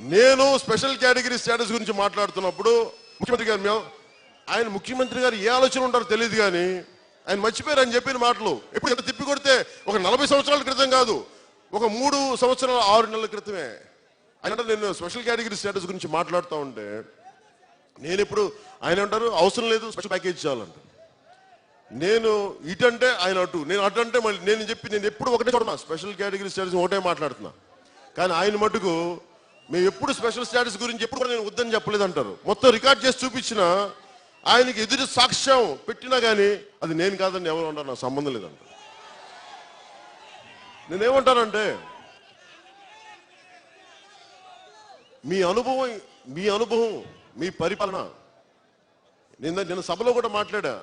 నేను special category status గురించి మాట్లాడుతున్నప్పుడు ముఖ్యమంత్రి గారు మేము ఆయన ముఖ్యమంత్రి గారు ఏ ఆలోచన ఉంటారో తెలియదు కానీ ఆయన మర్చిపోయారు అని చెప్పిన మాటలు. ఎప్పుడు ఎంత తిప్పి కొడితే ఒక నలభై సంవత్సరాల క్రితం కాదు ఒక మూడు సంవత్సరాల ఆరు నెలల క్రితమే. ఆయన నేను స్పెషల్ కేటగిరీ స్టేటస్ గురించి మాట్లాడుతూ ఉంటే నేను ఇప్పుడు ఆయన అంటారు అవసరం లేదు స్పెషల్ ప్యాకేజ్ చేయాలంట నేను ఇటంటే ఆయన అటు నేను అటు అంటే మళ్ళీ నేను చెప్పి నేను ఎప్పుడు ఒకటే చూడమా స్పెషల్ కేటగిరీ స్టేటస్ ఒకటే మాట్లాడుతున్నా. కానీ ఆయన మటుకు మేము ఎప్పుడు స్పెషల్ స్టాటస్ గురించి ఎప్పుడు కూడా నేను వద్దని చెప్పలేదు అంటారు. మొత్తం రికార్డ్ చేసి చూపించిన ఆయనకి ఎదురు సాక్ష్యం పెట్టినా కానీ అది నేను కాదని ఎవరు అంటారు నాకు సంబంధం లేదంట. నేనేమంటానంటే మీ అనుభవం మీ అనుభవం మీ పరిపాలన. నిన్న నిన్న సభలో కూడా మాట్లాడా.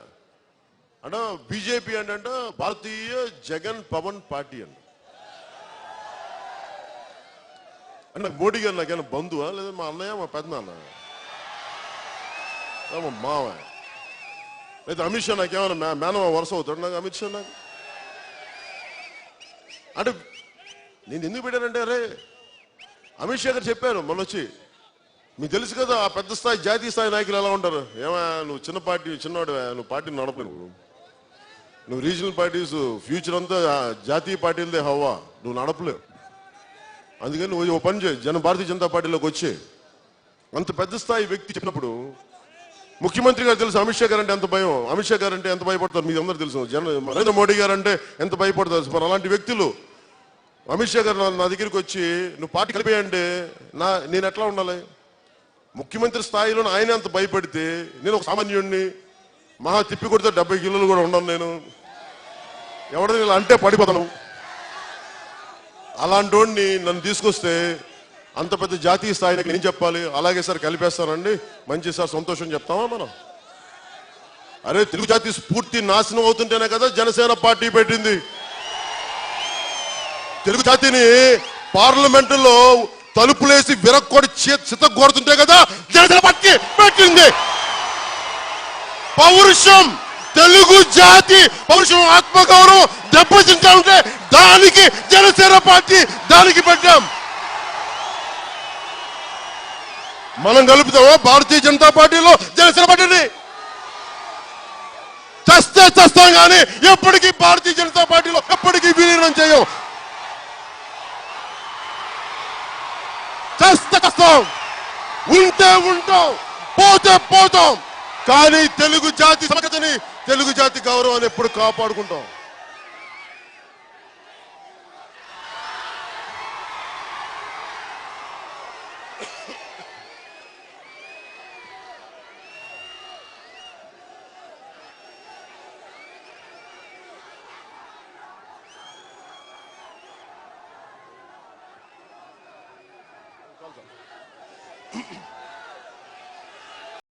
అంటే బీజేపీ అంటే భారతీయ జగన్ పవన్ పార్టీ అంట. అంటే మోడీ గారు నాకేమైనా బంధువా? లేదా మా అన్నయ్య మా పెద్దనాన్న? మా మావ? లేదా అమిత్ షా నాకేమైనా మే- మేనమా వరుస అవుతాడు? నాకు అమిత్ షా నాకు. అంటే నేను ఎందుకు పెట్టానంటే అరే అమిత్ షా గారు చెప్పారు మొన్న వచ్చి మీకు తెలుసు కదా ఆ పెద్ద స్థాయి జాతీయ స్థాయి నాయకులు ఎలా ఉంటారు? ఏమా నువ్వు చిన్న పార్టీ చిన్నవాడు నువ్వు పార్టీని నడప నువ్వు. రీజనల్ పార్టీస్ ఫ్యూచర్ అంతా జాతీయ పార్టీలదే హవ్వా. నువ్వు నడపలేవు. అందుకని నువ్వు ఓ పని చేయి. జన భారతీయ జనతా పార్టీలోకి వచ్చే. అంత పెద్ద స్థాయి వ్యక్తి చెప్పినప్పుడు ముఖ్యమంత్రి గారు తెలుసు అమిత్ షా గారు అంటే ఎంత భయం అమిత్ షా గారు అంటే ఎంత భయపడతారు మీకు అందరూ తెలుసు. జన నరేంద్ర మోడీ గారు అంటే ఎంత భయపడతారు మరి అలాంటి వ్యక్తులు అమిత్ షా గారు నా- నా దగ్గరికి వచ్చి నువ్వు పార్టీ కలిపేయంటే నా నేను ఎట్లా ఉండాలి? ముఖ్యమంత్రి స్థాయిలో ఆయన అంత భయపడితే నేను ఒక సామాన్యుడిని మహా తిప్పి కొడితే డెబ్బై కిలోలు కూడా ఉండను నేను. ఎవడని ఇలా అంటే పడిపోతాను. అలాంటి వాడిని నన్ను తీసుకొస్తే అంత పెద్ద జాతీయ స్థాయికి నేను చెప్పాలి? అలాగే సార్ కలిపేస్తానండి మంచి సార్ సంతోషం చెప్తామా మనం? అరే తెలుగు జాతి స్ఫూర్తి నాశనం అవుతుంటేనే కదా జనసేన పార్టీ పెట్టింది. తెలుగు జాతిని పార్లమెంటులో తలుపులేసి విరక్కొడి చిత్త కదా జనసేన పార్టీ పెట్టింది. పౌరుషం! తెలుగు జాతి పౌరుషం ఆత్మగౌరవం దెబ్బతింటా ఉంటే దానికి జనసేన పార్టీ దానికి పెట్టాం. మనం కలుపుతామా భారతీయ జనతా పార్టీలో జనసేన పార్టీని? చస్తే చస్తాం కానీ ఎప్పటికీ భారతీయ జనతా పార్టీలో ఎప్పటికీ విలీనం చేయం. చస్తే చస్తాం. ఉంటే ఉంటాం పోతే పోతాం. కానీ తెలుగు జాతి సమగ్రతని తెలుగు జాతి గౌరవాన్ని ఎప్పుడు కాపాడుకుంటాం